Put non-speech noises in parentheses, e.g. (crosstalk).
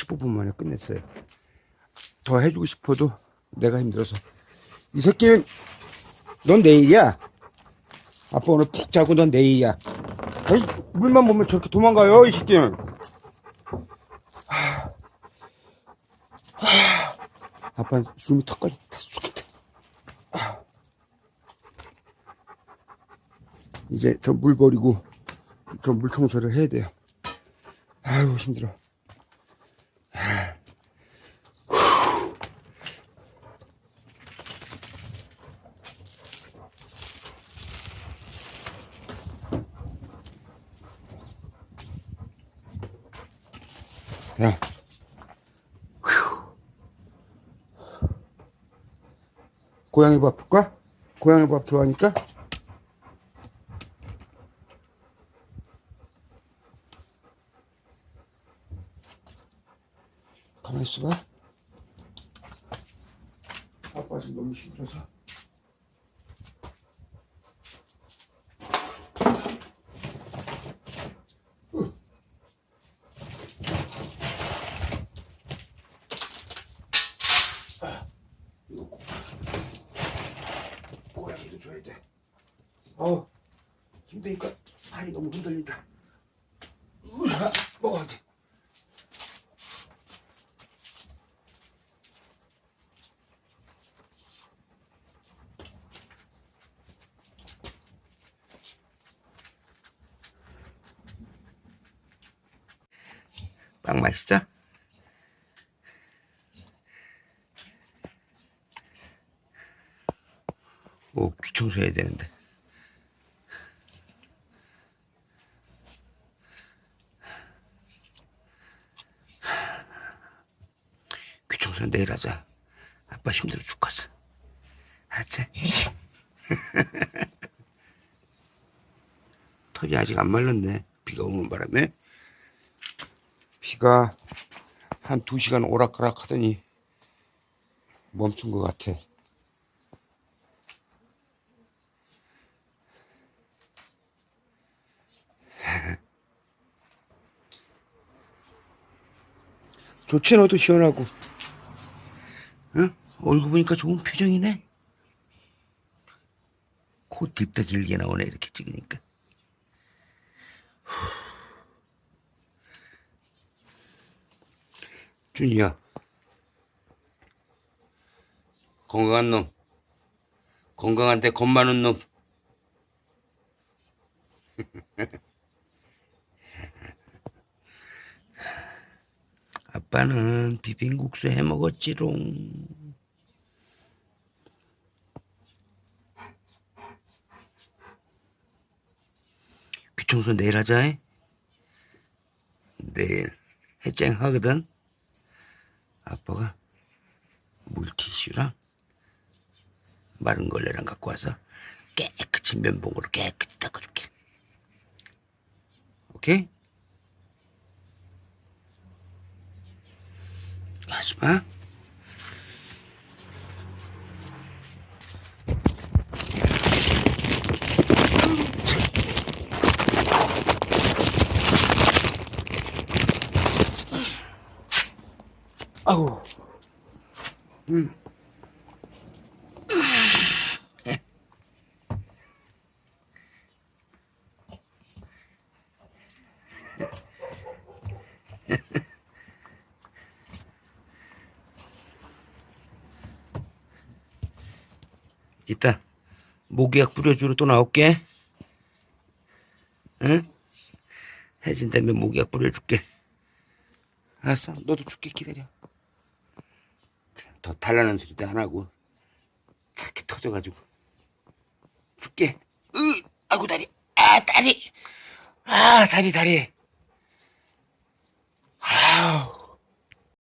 15분 만에 끝냈어요. 더 해주고 싶어도 내가 힘들어서. 이 새끼는 넌 내일이야. 아빠 오늘 푹 자고 넌 내일이야. 아이, 물만 보면 저렇게 도망가요, 이 새끼는. 아빠 숨이 턱까지 다 죽겠다. 하. 이제 저 물 버리고 저 물 청소를 해야 돼요. 아유, 힘들어. 야. 휴. 고양이 밥 줄까? 고양이 밥 좋아하니까? 가만히 있어봐. 아빠 지금 너무 힘들어서. 고양이도 줘야 돼. 어우, 힘드니까 팔이 너무 흔들린다. 으아, 먹어야 돼. 빵 맛있어? 오, 귀 청소해야 되는데. 귀 청소는 내일 하자. 아빠 힘들어 죽겠어. 알았지? (laughs) 털이 아직 안 말랐네. 비가 오는 바람에. 비가 한두 시간 오락가락 하더니 멈춘 것 같아. (laughs) 좋지 너도 시원하고 응? 얼굴 보니까 좋은 표정이네 코 딥다 길게 나오네 이렇게 찍으니까 준이야 건강한 놈 건강한데 겁 많은 놈 (laughs) 아빠는 비빔국수 해 먹었지롱. 귀청소 내일 하자. 잉? 내일 해쨍 하거든. 아빠가 물티슈랑 마른 걸레랑 갖고 와서 깨끗이 면봉으로 깨끗이 닦아줄게. 오케이? 하지 마. 음. 이따 모기약 뿌려주러 또 나올게. 응? 해진 다음에 모기약 뿌려줄게. 알았어. 너도 줄게. 기다려. 더 달라는 소리도 안 하고 착히 터져가지고 줄게. 으, 아이고 다리. 아 다리. 아 다리 다리.